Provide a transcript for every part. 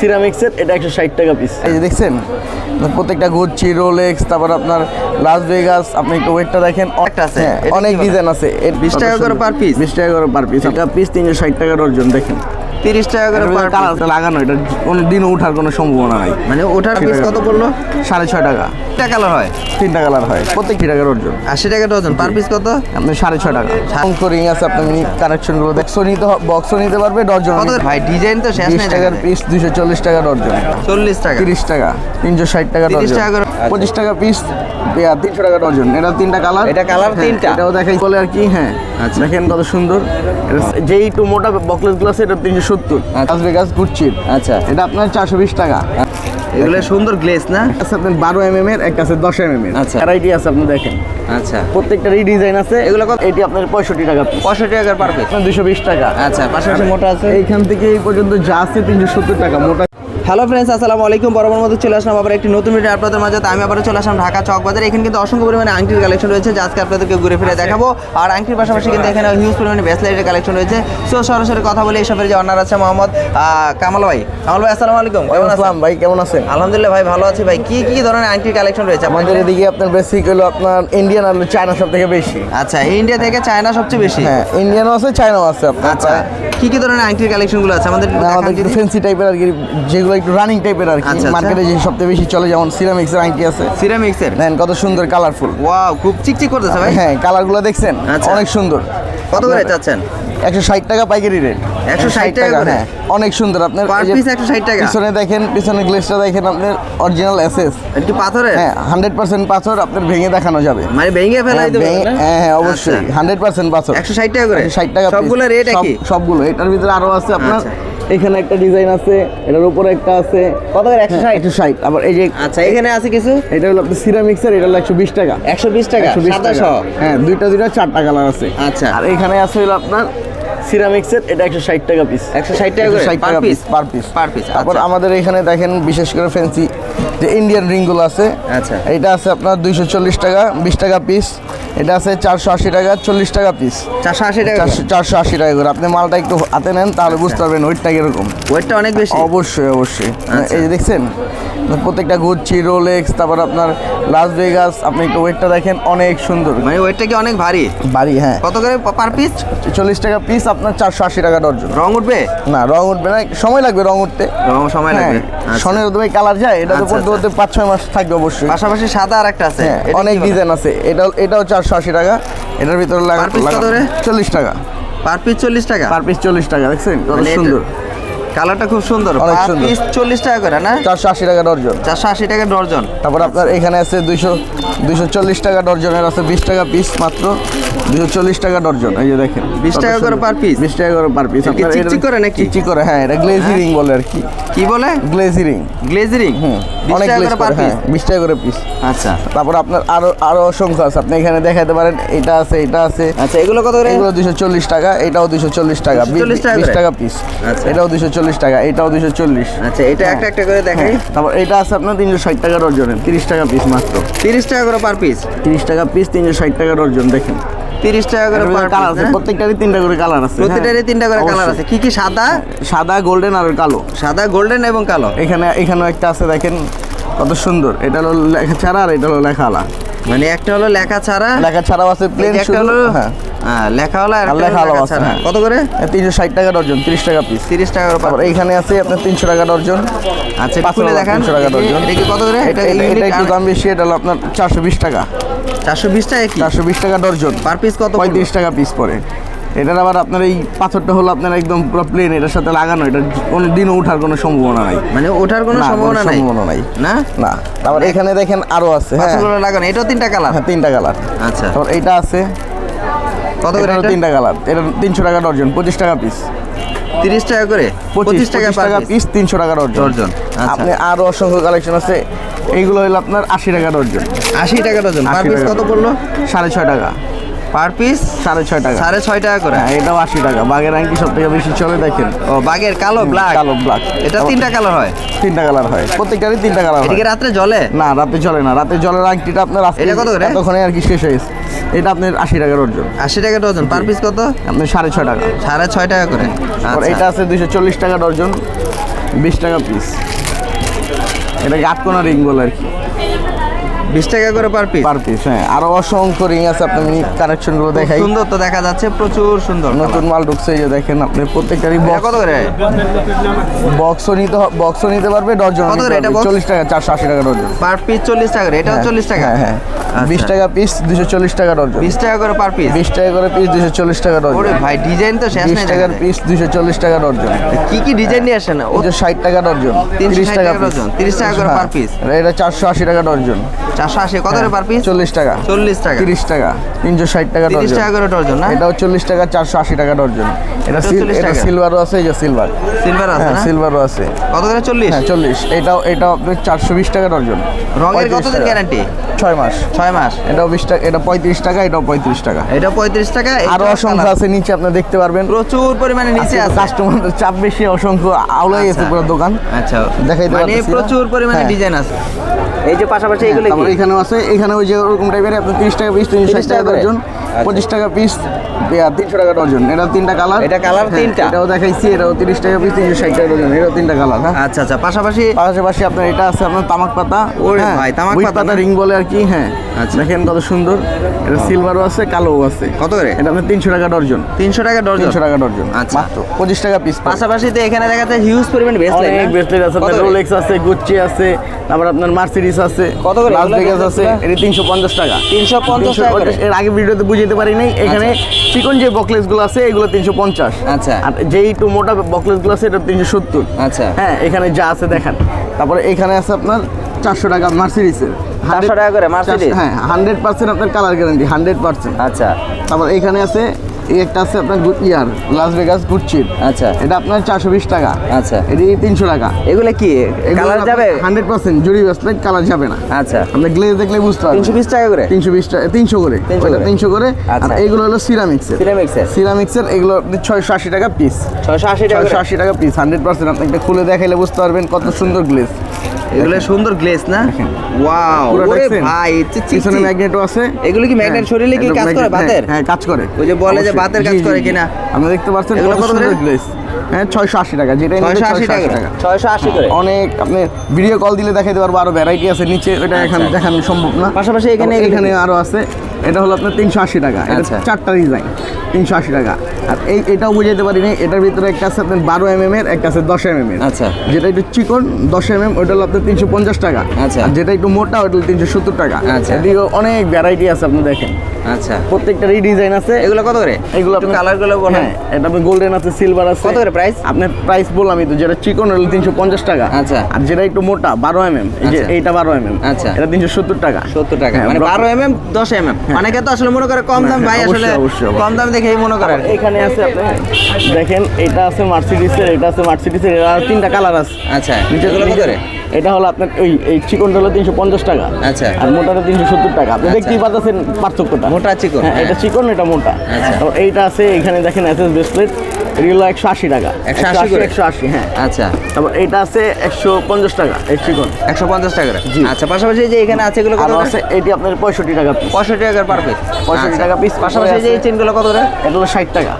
সিরামিক্সের এটা একশো ষাট টাকা পিস এই যে দেখছেন প্রত্যেকটা গুচ্ছি রোলেক্স তারপর আপনার লাস ভেগাস আপনি একটু ওয়েটটা দেখেন। একটা আছে। হ্যাঁ, অনেক ডিজাইন আছে। 20 টাকা করে পার পিস বিশ টাকা করে পার পিস এটা পিস তিনশো ষাট টাকা অর্জন দেখেন। তিরিশ টাকা করে piece। কালারটা লাগানো এটা কোনো দিনও ওঠার কোনো সম্ভাবনা নাই। মানে ওঠার পিস কত পড়ল? সাড়ে ছয় টাকা। একটা কালার হয়? তিনটা কালার হয়। প্রত্যেকটি টাকার অর্জন আশি টাকা ডজন পার পিস কত? আপনি সাড়ে ছয় টাকা। রিং আছে আপনি কানেকশনগুলো বক্সও নিতে বক্সও নিতে পারবে ডর্জন কত ভাই ডিজাইন তো শেষ নেই টাকার পিস দুশো চল্লিশ টাকা ডর্জন চল্লিশ টাকা। তিরিশ টাকা। তিনশো ষাট টাকা 30 টাকা। পঁচিশ টাকা পিস তিনশো টাকা ডর্জন এটা তিনটা কালার এটা colour তিনটা? এটাও দেখাই বলে আর কি হ্যাঁ। আচ্ছা। দেখেন কত সুন্দর। যেই একটু মোটা বকলেস গ্লাস এটা তিনশো সত্তর। লাস ভেগাস গুচ্ছির আচ্ছা। এটা আপনার চারশো বিশ টাকা। এগুলো সুন্দর গ্লেস না? আছে আপনার বারো এম এম এর একটা আছে দশ এম এম এর। আচ্ছা। ভ্যারাইটি আছে আপনি দেখেন। আচ্ছা। প্রত্যেকটারই ডিজাইন আছে। এগুলো কত? এটি আপনার পঁয়ষট্টি টাকা পঁয়ষট্টি টাকার পার পিস দুশো বিশ টাকা। আচ্ছা পাশাপাশি মোটা আছে? এইখান থেকে এই পর্যন্ত যা আছে তিনশো সত্তর টাকা। মোটা হ্যালো ফ্রেন্ডস আসসালামু আলাইকুম। বরাবর মতো চলে আসলাম আবার একটি নতুন ভিডিও আপনাদের মাঝে। আমি আবার চলে আসলাম ঢাকা চক বাজারে। এখানে কিন্তু অসংখ্য পরিমাণে আংটির কালেকশন রয়েছে যা আজকে আপনাদেরকে ঘুরে ফিরে দেখাবো। আর আংটির পাশাপাশি কিন্তু এখানে হিউজ পরিমাণে ব্রেসলেটের কালেকশন রয়েছে। সো সরাসরি কথা বলি এইসবের যে অনার আছে মোহাম্মদ কামাল ভাই। কামাল ভাই আসসালামু আলাইকুম। কেমন আসসালাম ভাই কেমন আছেন? আলহামদুলিল্লাহ ভাই ভালো আছি ভাই। কি কি ধরনের আংটির কালেকশন রয়েছে আমাদের এদিকে আপনার বেসিক হলো আপনার ইন্ডিয়ান আর চায়না সব থেকে বেশি। আচ্ছা ইন্ডিয়া থেকে চায়না সবচেয়ে বেশি? হ্যাঁ ইন্ডিয়ানও আছে চায়নাও আছে আপনার আচ্ছা কি কি ধরনের আংটির কালেকশনগুলো আছে আমাদের আমাদের ফ্যান্সি টাইপের আর কি যেগুলো একটু রানিং টাইপের আর কি আচ্ছা, আচ্ছা। মার্কেটে যে সবথেকে বেশি চলে যেমন সিরামিক্সের আংটি আছে। সিরামিক্সের দেন কত সুন্দর কালারফুল ওয়াও খুব চিকচিক করতেছে ভাই। হ্যাঁ কালারগুলো দেখছেন? আচ্ছা। অনেক সুন্দর। কত করে চাচ্ছেন? একশো ষাট টাকা পাইকারি রেট 160 টাকা হ্যাঁ অনেক সুন্দর। আপনার একশো ষাট টাকা? পিছনে দেখেন পিছনে গ্লেসটা দেখেন আপনার অরিজিনাল এসএস একটু পাথরের? হ্যাঁ হান্ড্রেড পার্সেন্ট পাথর আপনার ভেঙে দেখানো যাবে। মানে ভেঙে ফেলাই হ্যাঁ, হ্যাঁ হ্যাঁ অবশ্যই হান্ড্রেড পার্সেন্ট পাথর। একশো ষাট টাকা করে? ষাট টাকা। সবগুলো রেট সবগুলো। এটার ভিতরে আরও আছে আপনার আচ্ছা। এখানে একটা ডিজাইন আছে এটার উপরে একটা আছে। কত করে? একশো ষাট? একশো ষাট। আবার এই যে আচ্ছা এখানে আছে কিছু? এটা হলো আপনার সিরামিক্সের এটা হলো একশো বিশ টাকা। একশো বিশ টাকা? 120 সাদা টাকা। হ্যাঁ দুইটা দুইটা চারটা কালার আছে। আচ্ছা। আর এখানে আছে হলো আপনার সিরামিক্সের এটা একশো ষাট টাকা পিস একশো ষাট টাকা করে ষাট পার টাকা piece piece per piece per piece তারপর আমাদের এখানে দেখেন বিশেষ করে ফ্যান্সি যে ইন্ডিয়ান রিংগুলো আছে আচ্ছা। এটা আছে আপনার দুইশো চল্লিশ টাকা বিশ টাকা পিস এটা আছে চারশো আশি টাকা চল্লিশ টাকা পিস চারশো আশি টাকা চারশো আশি টাকা করে। আপনি মালটা একটু হাতে নেন তাহলে বুঝতে পারবেন ওয়েটটা কীরকম। ওয়েটটা অনেক বেশি? অবশ্যই অবশ্যই। আচ্ছা। এই যে দেখছেন? প্রত্যেকটা গুচ্ছি রোলেক্স তারপর আপনার লাস ভেগাস আপনি একটু ওয়েটটা দেখেন অনেক সুন্দর। মানে ওয়েটটা কি অনেক ভারী? ভারী হ্যাঁ। কত করে পার পিস চল্লিশ টাকা পিস আপনার চারশো আশি টাকা ডর্জন রং উঠবে? না রং উঠবে না সময় লাগবে রং উঠতে। রং সময় লাগবে। আচ্ছা। সনের তো কালার যায় এটা তো আচ্ছা, পড়তে পড়তে পাঁচ ছয় মাস থাকবে অবশ্যই। পাশাপাশি সাদা আর একটা আছে। হ্যাঁ অনেক ডিজাইন আছে। এটা এটাও চারশো আশি টাকা। এটার ভিতরে piece চল্লিশ টাকা। পার পিস চল্লিশ টাকা? পার পিস চল্লিশ টাকা দেখছেন? কত সুন্দর। কালারটা খুব সুন্দর। অনেক পার সুন্দর। চল্লিশ টাকা করে না? চারশো আশি টাকা ডর্জন। চারশো আশি টাকা ডর্জন। তারপর আপনার এখানে আছে দুইশো দুইশো চল্লিশ টাকা ডর্জনের আছে বিশ টাকা পিস মাত্র দুইশো চল্লিশ টাকা ডর্জন। এই যে দেখেন 20 টাকা করে per piece? বিশ টাকা করে পার পিস। চিকচিক করে নাকি? চিকচিক করে হ্যাঁ এটা গ্লেজি রিং বলে আর কি। কি বলে? গ্লেজি রিং গ্লেজারিং হুম অনেক গ্লেজ করে পার হ্যাঁ পিস? বিশ টাকা করে পিস আচ্ছা। তারপর আপনার আরও আরও অসংখ্য আছে। আপনি এখানে দেখাতে পারেন এটা আছে এটা আছে। আচ্ছা এগুলো কত করে? এগুলো দুশো চল্লিশ টাকা এটাও দুশো চল্লিশ টাকা। 240 বিশ টাকা পিস আচ্ছা। এটাও দুশো চল্লিশ টাকা এটাও দুশো চল্লিশ। আচ্ছা এটা একটা একটা করে দেখাই। হ্যাঁ, তারপর এটা আছে আপনার তিনশো ষাট টাকা ডর্জনের তিরিশ টাকা পিস মাত্র। তিরিশ টাকা করে পার পিস তিরিশ টাকা পিস তিনশো ষাট টাকা ডর্জন দেখেন। তিরিশ টাকা করে পার কালার আছে প্রত্যেকটারই তিনটা করে কালার আছে প্রতিটারই হ্যাঁ, তিনটা করে কালার আছে। কি কি সাদা? সাদা গোল্ডেন আর কালো। সাদা গোল্ডেন এবং কালো? এখানে এখানেও একটা আছে দেখেন কত সুন্দর। এটা হলো লেখা ছাড়া আর এটা হলো লেখা আলা। মানে একটা হলো লেখা ছাড়া লেখা ছাড়াও আছে প্লেন একটা হলো হ্যাঁ। হ্যাঁ, লেখা হলো আর একটা লেখা হলো আছে, হ্যাঁ। কত করে? তিনশো ষাট টাকা ডর্জন তিরিশ টাকা পিস তিরিশ টাকা তারপর এইখানে আছে আপনার তিনশো টাকা ডর্জন আচ্ছা পাঁচশো টাকা, দেখান। তিনশো টাকা ডর্জন এটা কত করে? এটা এটা একটু দাম বেশি এটা হলো আপনার চারশো বিশ টাকা। চারশো বিশ টাকা চারশো বিশ টাকা ডর্জন পার পিস কত পঁয়ত্রিশ টাকা পিস পড়ে। এটার আবার আপনার এই পাথরটা হলো আপনার একদম পুরো প্লেন এটার সাথে লাগানো এটা কোনো দিনও ওঠার কোনো সম্ভাবনা নাই। মানে ওঠার কোনো সম্ভাবনা নাই? সম্ভাবনা নাই। না? না। তারপর এখানে দেখেন আরও আছে হ্যাঁ। পাথরগুলো লাগানো এটাও তিনটা কালার? হ্যাঁ তিনটা কালার। আচ্ছা। তারপর এইটা আছে। কত করে এটা? তিনটা কালার। এটা তিনশো টাকা ডর্জন পঁচিশ টাকা পিস তিরিশ টাকা করে? পঁচিশ টাকা পার টাকা পিস তিনশো টাকা ডর্জন ডর্জন, আচ্ছা। আপনি আরও অসংখ্য কালেকশন আছে। এইগুলো হলো আপনার আশি টাকা ডর্জন আশি টাকা পিস কত পড়ল? সাড়ে ছয় টাকা। Per piece? সাড়ে ছয় টাকা। সাড়ে ছয় টাকা করে? হ্যাঁ এটাও আশি টাকা। বাগের আংটি সব থেকে বেশি চলে দেখেন। ও বাগের কালো ব্ল্যাক কালো ব্ল্যাক এটা তিনটা কালার হয়? তিনটা কালার হয়। প্রত্যেকটারই তিনটা কালার হয়। রাত্রে জলে না রাতে চলে না। রাতে জলের আংটিটা আপনার এটা কত করে? এতক্ষণে আর কি শেষ হয়ে গেছে। এটা আপনার আশি টাকার অর্জন আশি টাকা ডজন পার পিস কত? আপনার সাড়ে ছয় টাকা। সাড়ে ছয় টাকা করে। আর আচ্ছা। এটা আছে দুইশো চল্লিশ টাকা ডর্জন বিশ টাকা পিস। এটা আটকোনা রিং বলে আর কি। বিশ টাকা করে পার পিস পার পিস হ্যাঁ। আরও অসংখ্য রিং আছে আপনি কানেকশনগুলো দেখাই। সুন্দর তো দেখা যাচ্ছে প্রচুর সুন্দর নতুন মাল ঢুকছে এই যে দেখেন আপনি প্রত্যেকটারই এটা বক্স কত করে? বক্সও নিতে বক্সও নিতে পারবে ডজন কত করে এটা box? চল্লিশ টাকা চারশো আশি টাকা ডজন পার পিস চল্লিশ টাকা করে এটাও চল্লিশ টাকা? হ্যাঁ হ্যাঁ। আচ্ছা। টাকা পিস দুশো চল্লিশ টাকা ডজন বিশ টাকা করে পার পিস বিশ টাকা করে পিস দুশো চল্লিশ টাকা ডজন ওরে ভাই ডিজাইন তো শেষ নেই টাকার পিস দুশো চল্লিশ টাকা ডজন কি কি ডিজাইন নিয়ে আসেন? ও ওই যে ষাট টাকা ডজন 360 টাকা ডজন, 30 টাকা করে piece। হ্যাঁ, এটা চারশো আশি টাকা ডজন চারশো আশি কত করে পার পিস চল্লিশ টাকা। চল্লিশ টাকা। তিরিশ টাকা তিনশো ষাট টাকা তিরিশ টাকা করে ডজন না? এটাও চল্লিশ টাকা চারশো আশি টাকা ডজন। এটা এটাও সিল- 40 এটা সিলভারও আছে এই যে সিলভার সিলভার আছে হ্যাঁ সিলভারও আছে। কত করে? চল্লিশ? হ্যাঁ চল্লিশ। এটাও এটাও আপনার চারশো বিশ টাকা ডজন। রঙের কতদিন গ্যারান্টি ছয় মাস। ছয় মাস। এটাও বিশ টাকা এটা পঁয়ত্রিশ টাকা এটাও পঁয়ত্রিশ টাকা। এটা পঁয়ত্রিশ টাকা আরও অসংখ্য আছে নিচে আপনি দেখতে পারবেন। প্রচুর পরিমাণে নিচে আছে। কাস্টমারদের চাপ বেশি অসংখ্য আউলাই আছে আচ্ছা। পুরো দোকান। আচ্ছা। দেখাইতে মানে প্রচুর পরিমাণে হ্যাঁ। ডিজাইন আছে। এই যে পাশাপাশি এগুলো কি? এখানেও আছে। এখানে ওই যে ওরকম টাইপের আপনার তিরিশ টাকা পিস তিনশো ষাট টাকা? ডজন আচ্ছা। পঁচিশ টাকা পিস তিনশো টাকা ডজন এটা তিনটা কালার এটা colour তিনটা? এটাও দেখাইছি এটাও তিরিশ টাকা পিস তিনশো ষাট টাকা ডজন এটাও তিনটা কালার হ্যাঁ। আচ্ছা আচ্ছা। পাশাপাশি পাশাপাশি আপনার এটা আছে আপনার তামাক পাতা। ওরে হ্যাঁ, ভাই, তামাক পাতা রিং বলে আর কি হ্যাঁ। আচ্ছা। দেখেন কত সুন্দর। এটা সিলভারও আছে কালোও আছে। কত করে? এটা আপনার তিনশো টাকা ডর্জন তিনশো টাকা ডজন তিনশো টাকা ডর্জন আচ্ছা। মাত্র পঁচিশ টাকা পিস পাশাপাশি তো এখানে দেখা যাচ্ছে হিউজ পরিমাণ ব্রেসলেট আছে আপনার রোলেক্স আছে গুচ্চি আছে তারপর আপনার মার্সিডিস আছে। কত করে? ভেগাস আছে এটা তিনশো পঞ্চাশ টাকা। 350 টাকা এর আগে ভিডিওতে বুঝাতে পারি নাই এখানে চিকন যে বকলেসগুলো আছে এগুলো তিনশো পঞ্চাশ। আচ্ছা। আর যেই একটু মোটা বকলেসগুলো আছে এটা তিনশো সত্তর। আচ্ছা। হ্যাঁ এখানে যা আছে দেখান। তারপরে এখানে আছে আপনার চারশো টাকা মার্সিডিসের 400 টাকা করে Mercedes? হ্যাঁ হান্ড্রেড পার্সেন্ট আপনার কালার গ্যারান্টি হান্ড্রেড পার্সেন্ট আচ্ছা। তারপর এখানে আছে এই একটা আছে আপনার ইয়ার লাস ভেগাস গুডচির আচ্ছা। এটা আপনার চারশো বিশ টাকা। আচ্ছা। এটি তিনশো টাকা। এগুলো কি? কালার যাবে? হান্ড্রেড পার্সেন্ট জুড়ি কালার যাবে না। আচ্ছা। আপনি গ্লেজ দেখলে বুঝতে পারবেন। তিনশো বিশ টাকা করে? তিনশো বিশ টাকা তিনশো করে। 300 তিনশো করে। আর আচ্ছা। হলো সিরামিক্সের সিরামিক্সের সিরামিক্সের এগুলো ছয়শো আশি টাকা পিস ছয়শো আশি টাকা আশি টাকা পিস হান্ড্রেড পার্সেন্ট আপনি একটা খুলে দেখাইলে বুঝতে পারবেন কত সুন্দর গ্লেজ এগুলো সুন্দর গ্লেস না? ওয়াও ওরে ভাই পিছনে ম্যাগনেটও আছে। এগুলো কি হ্যাঁ, শরীরে কি কাজ করে বাতের? হ্যাঁ, হ্যাঁ কাজ করে। ওই যে বলে যে বাতের কাজ করে কিনা? আপনি দেখতে পাচ্ছেন এগুলো কত করে? গ্লেজ হ্যাঁ ছয়শো আশি টাকা। যেটা ছয়শো আশি টাকা। ছয়শো আশি করে। অনেক আপনি ভিডিও কল দিলে দেখাইতে পারব আরও ভ্যারাইটি আছে। নিচে ওটা এখানে আচ্ছা। দেখানো সম্ভব না। পাশাপাশি এখানে এখানে? আরও আছে। এটা হলো আপনার তিনশো আশি টাকা। এটা আচ্ছা। চারটা ডিজাইন তিনশো আশি টাকা। আর এই এটাও বুঝাইতে পারি না এটার ভিতরে একটা আছে আপনার বারো এম এম এর একটা আছে দশ এম এম এর। আচ্ছা। যেটা একটু চিকন দশ এম এম ওটা হলো আপনার তিনশো পঞ্চাশ টাকা। আচ্ছা। যেটা একটু মোটা ওটা তিনশো সত্তর টাকা। আচ্ছা। এদিকে অনেক ভ্যারাইটি আছে আপনি দেখেন। আচ্ছা। প্রত্যেকটারই ডিজাইন আছে। এগুলো কত করে? এগুলো একটু কালারগুলো বলেন। হ্যাঁ এটা আপনি গোল্ডেন আছে সিলভার আছে। কত করে price? আপনার প্রাইস বললামই তো যেটা চিকন হলো তিনশো পঞ্চাশ টাকা। আচ্ছা। আর যেটা একটু মোটা বারো এম এম এই যে আচ্ছা। এইটা বারো এম এম আচ্ছা। এটা তিনশো সত্তর টাকা। সত্তর টাকা। হ্যাঁ, মানে বারো এম এম দশ এম এম অনেকে তো আসলে মনে করে কম দাম হ্যাঁ, ভাই আসলে। কম দাম দেখেই মনে করে এখানে আছে আপনি দেখেন এটা আছে মার্সিডিসের এটা আছে মার্সিডিসের তিনটা কালার আছে। আচ্ছা। নিচে করে? এটা হলো আপনার ওই এই চিকনটা হলো তিনশো পঞ্চাশ টাকা আচ্ছা। আর মোটাটা তিনশো সত্তর টাকা আপনি আচ্ছা। দেখতেই পাচ্ছেন পার্থক্যটা মোটা চিকন, হ্যাঁ এটা হ্যাঁ। চিকন এটা মোটা আচ্ছা। এইটা আছে এখানে দেখেন এসএস ব্রেসলেট এগুলো একশো আশি টাকা। 180 করে? একশো আশি হ্যাঁ। আচ্ছা। তারপর এইটা আছে একশো পঞ্চাশ টাকা এই চিকন একশো পঞ্চাশ টাকা জি। আচ্ছা পাশাপাশি যে এখানে আছে এগুলো কত আছে এটি আপনার পঁয়ষট্টি টাকা। পঁয়ষট্টি টাকা পার পিস 65 টাকা piece। পাশাপাশি যে এই চেনগুলো কত করে? এটা হলো ষাট টাকা।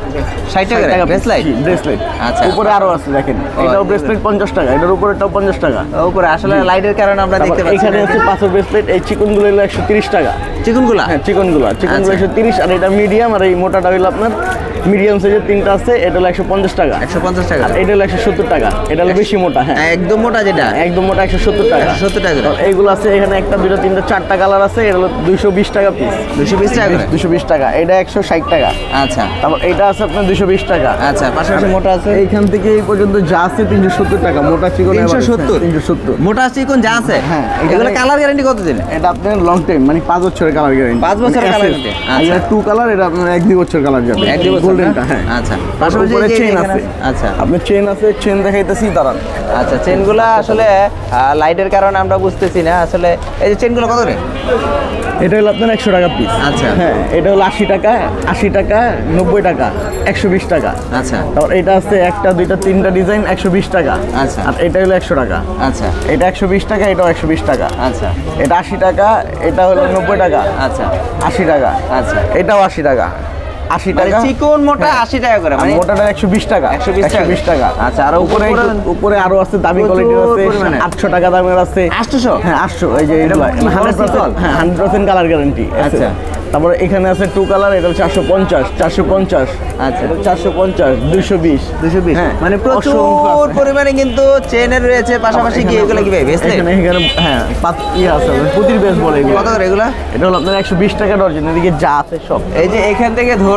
ষাট টাকা ব্রেসলাইট ব্রেসলেট আচ্ছা। উপরে আরও আছে দেখেন। এটাও ব্রেসলেট পঞ্চাশ টাকা এটার উপরেটাও পঞ্চাশ টাকা। উপরে আসলে লাইটের কারণে আমরা দেখতে পাচ্ছি এখানে আছে পাঁচের ব্রেসলেট এই চিকনগুলো হলো একশো তিরিশ টাকা। চিকুনগুলা? হ্যাঁ চিকনগুলো। চিকনগুলো আচ্ছা। একশো তিরিশ আর এটা মিডিয়াম আর এই মোটাটা হলো আপনার মিডিয়াম সাইজের তিনটা আছে এটা হলো একশো পঞ্চাশ টাকা। একশো পঞ্চাশ টাকা। এটা হলো একশো সত্তর টাকা। এটা হলো বেশি মোটা হ্যাঁ। একদম মোটা যেটা। একদম মোটা একশো সত্তর টাকা। 170 টাকা এইগুলো আছে এখানে একটা দুটো তিনটা চারটা কালার আছে এটা হলো দুইশো বিশ টাকা পিস দুশো বিশ টাকা দুশো বিশ টাকা। এটা একশো ষাট টাকা। আচ্ছা। তারপর এটা আছে আপনার দুশো বিশ টাকা। আচ্ছা পাশাপাশি মোটা আছে? এইখান থেকে এই পর্যন্ত যা আছে তিনশো সত্তর টাকা। মোটা চিকন তিনশো সত্তর? তিনশো সত্তর। মোটা চিকন যা আছে? হ্যাঁ, এগুলো কালার গ্যারান্টি কত দিন এটা আপনার লং টাইম মানে পাঁচ বছরের কালার গ্যারেন্টি পাঁচ বছরের guarantee, আচ্ছা। টু কালার এটা আপনার এক দুই বছর কালার যাবে। এক দুই বছর। গোল্ডেনটা হ্যাঁ। আচ্ছা। পাশাপাশি চেন আছে। আচ্ছা। আপনার চেন আছে চেন দেখাইতেছি দাঁড়ান। আচ্ছা চেনগুলো আসলে লাইটের কারণে আমরা বুঝতেছি না। আসলে এই যে চেনগুলো কত করে এটা হলো আপনার একশো টাকা পিস আচ্ছা। হ্যাঁ এটা হলো আশি টাকা আশি টাকা নব্বই টাকা একশো বিশ টাকা। আচ্ছা। তারপর এটা আছে একটা দুইটা তিনটা ডিজাইন একশো বিশ টাকা। আচ্ছা। আর এটা হলো একশো টাকা। আচ্ছা। এটা একশো বিশ টাকা এটাও একশো বিশ টাকা। আচ্ছা। এটা আশি টাকা এটা হলো নব্বই টাকা। আচ্ছা। আশি টাকা। আচ্ছা। এটাও আশি টাকা। আশি মানে টাকা চিকন মোটা হ্যাঁ। আশি টাকা করে মানে মোটাটা একশো বিশ টাকা। 120 টাকা। বিশ টাকা। আচ্ছা, আর উপরে উপরে- আরও আছে দামি কোয়ালিটির আছে। আটশো টাকা দামের আছে। 800? হ্যাঁ আটশো। এই যে হান্ড্রেড পার্সেন্ট হ্যাঁ। হান্ড্রেড পার্সেন্ট কালার গ্যারান্টি আচ্ছা। তারপরে এখানে আছে টু কালার এটা চারশো পঞ্চাশ চারশো পঞ্চাশ। আচ্ছা। চারশো পঞ্চাশ দুইশো বিশ। দুশো বিশ? হ্যাঁ, মানে প্রচুর পরিমাণে কিন্তু চেনের রয়েছে পাশাপাশি কি এগুলো কি ভাই বেসলেট এখানে এখানে হ্যাঁ পাত ইয়ে আছে পুতির বেশ বলে এগুলো। কত এগুলো? এটা হলো আপনার একশো বিশ টাকা ডর্জন এদিকে যা আছে সব। এই যে এখান থেকে ধরে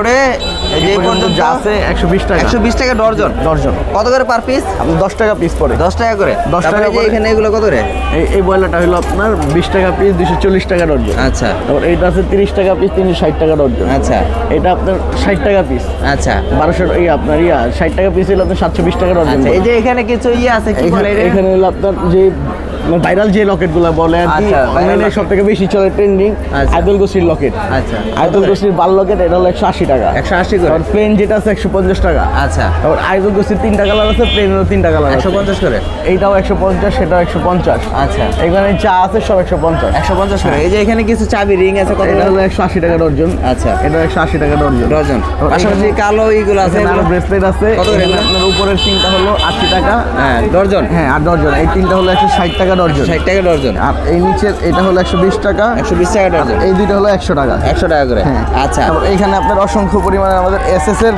যে পর্যন্ত আছে একশো বিশ টাকা। একশো বিশ টাকা ডর্জন। ডর্জন। কত করে পার পিস দশ টাকা পিস পড়ে। দশ টাকা করে? 10 তারপরে টাকা যে। এখানে এগুলো কত করে? এই ব্রয়লারটা হলো আপনার বিশ টাকা পিস দুশো চল্লিশ টাকা ডর্জন। আচ্ছা। তারপর এইটা আছে তিরিশ টাকা পিস তিনশো ষাট টাকা ডর্জন। আচ্ছা। এটা আপনার ষাট টাকা পিস আচ্ছা। বারোশো এই আপনার ইয়া ষাট টাকা পিস হলো আপনার সাতশো বিশ টাকা ডর্জন আচ্ছা এই যে এখানে কিছু ইয়ে আছে এখানে হলো আপনার যে ভাইরাল যে লকেটগুলা বলে আর কি আচ্ছা, অনলাইনে সব থেকে বেশি চলে ট্রেন্ডিং আচ্ছা। গোসির লকেট আচ্ছা। আইদুল গোসির বাল লকেট এটা হলো একশো আশি টাকা। একশো আশি করে? প্লেন যেটা আছে একশো পঞ্চাশ টাকা। আচ্ছা। তারপর আইদুল গোসির তিনটা কালার আছে প্লেনেরও তিনটা কালার একশো পঞ্চাশ করে? এইটাও একশো পঞ্চাশ সেটাও একশো পঞ্চাশ। আচ্ছা। এখানে চা আছে সব একশো পঞ্চাশ। একশো পঞ্চাশ করে। এই যে এখানে কিছু চাবি রিং আছে কত এটা হলো একশো আশি টাকা ডর্জন আচ্ছা। এটা একশো আশি টাকা ডর্জন তারপর পাশাপাশি কালো এইগুলো আছে আরও ব্রেসলেট আছে। আপনার উপরের তিনটা হলো আশি টাকা। হ্যাঁ ডর্জন হ্যাঁ আর ডর্জন এই তিনটা হলো একশো ষাট টাকা ডর্জন ষাট টাকা ডর্জন আর এই নিচের এটা হলো একশো বিশ টাকা। একশো বিশ টাকা ডর্জন এই দুইটা হলো একশো টাকা। একশো টাকা করে। হ্যাঁ। আচ্ছা। এইখানে আপনার অসংখ্য পরিমাণে আমাদের এস এস এর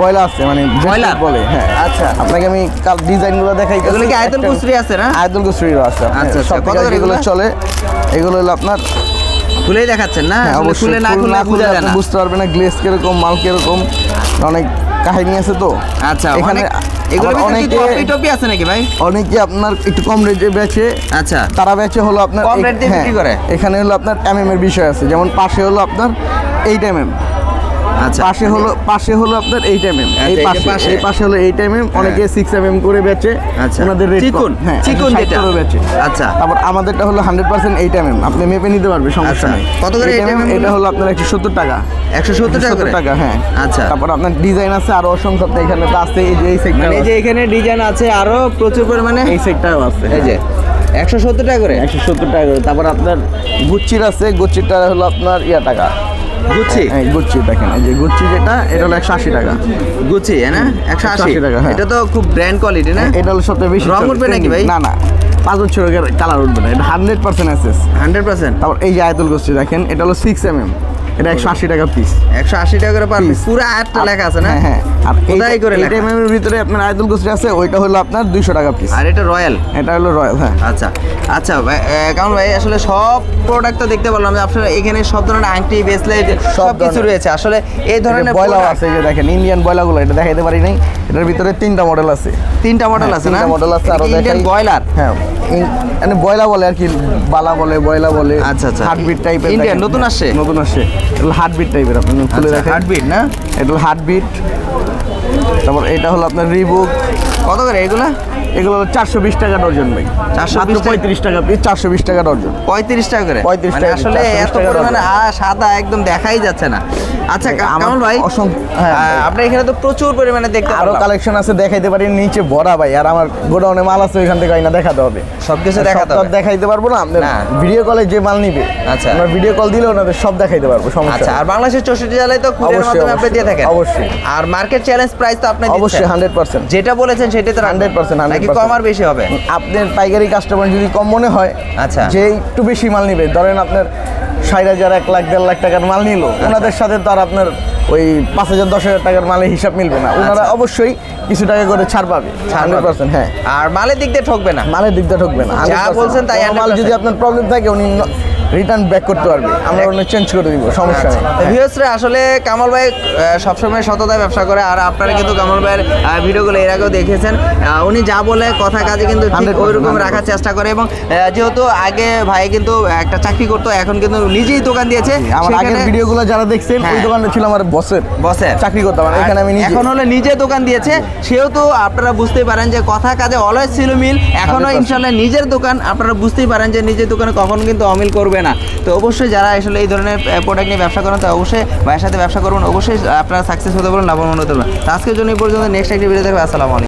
বয়লা আছে মানে bracelet বলে। হ্যাঁ। আচ্ছা। আপনাকে আমি কাল ডিজাইনগুলো দেখাই। এগুলো কি আয়তন কুসরি আছে না? আয়তন কুসরিরও আছে আচ্ছা, সব আচ্ছা। যেগুলো এগুলো? চলে। এগুলো হলো আপনার খুলেই দেখাচ্ছেন না? হ্যাঁ খুলে না খুলে বোঝা যায় না। বুঝতে পারবেন না গ্লেস কীরকম মাল কীরকম। অনেক কাহিনী আছে তো। আচ্ছা এখানে এগুলো আবার অনেকে অনেকে টপি টপি আছে নাকি ভাই? অনেকে আপনার একটু কম রেটে বেচে আচ্ছা। তারা বেচে হলো আপনার কম এই- হ্যাঁ, বিক্রি করে? এখানে হলো আপনার এমএম এর বিষয় আছে যেমন পাশে হলো আপনার এইট এম আচ্ছা পাশে হলো পাশে হলো আপনার এইট এমএম আচ্ছা, এই পাশে। এই পাশে হলো এইট এমএম অনেকে সিক্স এমএম করে বেচে। আচ্ছা। ওনাদের রেট চিকন? হ্যাঁ চিকন যেটা? করে বেচে। আচ্ছা। তারপর আমাদেরটা হলো হান্ড্রেড পার্সেন্ট এইট এমএম আপনি মেপে নিতে পারবে সমস্যা আচ্ছা। নেই। কত করে 8mm 8mm এটা হলো? আপনার একশো সত্তর টাকা। একশো সত্তর টাকা করে? টাকা হ্যাঁ। আচ্ছা। তারপর আপনার ডিজাইন আছে আরও অসংখ্য এখানে তো আছে এই যে এই সেটটা মানে এই যে এখানে ডিজাইন আছে আরও প্রচুর পরিমাণে? এই সেটটাও আছে এই যে একশো সত্তর টাকা করে? একশো সত্তর টাকা করে। তারপর আপনার গুচ্ছির আছে গুচ্ছিরটা হলো আপনার ইয়া টাকা। গুচ্ছি এই গুচ্ছি দেখেন এই যে গুচ্ছি যেটা এটা হলো একশো আশি টাকা। গুচ্ছি হ্যাঁ না? একশো আশি? 180 টাকা, হ্যাঁ। এটা তো খুব ব্র্যান্ড কোয়ালিটি না? এটা হলো সবচেয়ে বেশি রং উঠবে নাকি ভাই? না না পাঁচ বছরের কালার উঠবে না এটা হান্ড্রেড পার্সেন্ট অ্যাসেস হান্ড্রেড পার্সেন্ট তারপর এই যে আয়তুল গোষ্ঠী দেখেন এটা হলো সিক্স এম এম এটা একশো আশি টাকা পিস একশো আশি টাকা করে পার পিস পুরো আটটা লেখা আছে না? হ্যাঁ হ্যাঁ। কোথায় করে লেখা? এম ভিতরে আপনার আয়তুল গোষ্ঠী আছে ওইটা হলো আপনার দুইশো টাকা পিস আর এটা রয়্যাল? এটা হলো রয়্যাল হ্যাঁ। আচ্ছা আচ্ছা ভাই, কারণ ভাই আসলে সব প্রোডাক্ট তো দেখতে পারলাম যে আপনারা এখানে সব ধরনের আংটি ব্রেসলেট সব কিছু রয়েছে। আসলে এই ধরনের বয়লাও আছে যে দেখেন ইন্ডিয়ান বয়লাগুলো এটা দেখাইতে পারি নাই। এটার ভিতরে তিনটা মডেল আছে। তিনটা মডেল হ্যাঁ, আছে না? মডেল আছে আরও ইন্ডিয়ান বয়লার হ্যাঁ মানে বয়লা বলে আর কি বালা বলে বয়লা বলে। আচ্ছা, আচ্ছা। হার্টবিট টাইপের দেখেন। নতুন আসছে? নতুন আসছে। হার্টবিট টাইপের আপনি খুলে দেখেন। হার্টবিট না? এটা হার্টবিট তারপর এটা হলো আপনার রিবুক কত করে এগুলা এগুলো চারশো বিশ টাকা ডর্জন ভাই। 420 মাত্র টাকা? পঁয়ত্রিশ টাকা পিস চারশো বিশ টাকা ডর্জন পঁয়ত্রিশ টাকা করে? 35 মানে টাকা, আসলে এত পরিমাণে সাদা একদম দেখাই যাচ্ছে না। আচ্ছা কামাল ভাই অসংখ্য- হ্যাঁ। আপনার এখানে তো প্রচুর পরিমাণে দেখতে আরও কালেকশন আছে দেখাইতে পারি নিচে ভরা ভাই আর আমার গোডাউনে মাল আছে ওইখান থেকে আইনা দেখাতে হবে। সব তো আর হবে। দেখাইতে পারব না আপনার না। ভিডিও কলে যে মাল নিবে আচ্ছা। আমরা ভিডিও কল দিলে ওনাদের সব দেখাইতে পারব সমস্যা আচ্ছা আর বাংলাদেশের চৌষট্টি জেলায় তো কুরিয়ার মাধ্যমে আপনি দিয়ে থাকেন। অবশ্যই। আর মার্কেট চ্যালেঞ্জ প্রাইস তো আপনি অবশ্যই হান্ড্রেড পার্সেন্ট যেটা বলেছেন সেটাই তো 100%, নাকি কম আর বেশি হবে? আপনার পাইকারি কাস্টমার যদি কম মনে হয় আচ্ছা। যে একটু বেশি মাল নিবে ধরেন আপনার ষাট হাজার এক লাখ দেড় লাখ টাকার মাল নিল আচ্ছা। ওনাদের সাথে তো আর আপনার ওই পাঁচ হাজার দশ হাজার টাকার মালের হিসাব মিলবে না। ওনারা আচ্ছা। অবশ্যই কিছু টাকা করে ছাড় পাবে। হান্ড্রেড পার্সেন্ট হ্যাঁ। আর মালের দিক দিয়ে ঠকবে না? মালের দিক দিয়ে ঠকবে না। যা বলছেন তাই মাল যদি আপনার প্রবলেম থাকে উনি রিটার্ন ব্যাক করতে পারবে। আমরা অন্য চেঞ্জ করে দিব সমস্যা নেই। তো আসলে কামাল ভাই সবসময় সততায় ব্যবসা করে আর আপনারা কিন্তু কামাল ভাইয়ের ভিডিওগুলো এর আগেও দেখেছেন। উনি যা বলে কথা কাজে কিন্তু ঠিক ওই রকম রাখার চেষ্টা করে এবং যেহেতু আগে ভাই কিন্তু একটা চাকরি করতো এখন কিন্তু নিজেই দোকান দিয়েছে। আমার আগের ভিডিওগুলো যারা দেখছেন ওই হ্যাঁ। দোকানটা ছিল আমার বসের বসের চাকরি করতাম এখানে আমি এখন হলে নিজে দোকান দিয়েছে। সেহেতু আপনারা বুঝতেই পারেন যে কথা কাজে অলওয়েজ ছিল মিল। এখনও 100% ইনশাল্লাহ নিজের দোকান আপনারা বুঝতেই পারেন যে নিজের দোকানে কখনো কিন্তু অমিল করবে না। তো অবশ্যই যারা আসলে এই ধরনের প্রোডাক্ট নিয়ে ব্যবসা করেন, তো অবশ্যই ভাইয়ের সাথে ব্যবসা করবেন অবশ্যই আপনারা সাকসেস হতে পারবেন লাভবান হতে পারবেন আজকের জন্য এই পর্যন্ত। নেক্সট একটি ভিডিও দেখবে আসসালামু আলাইকুম।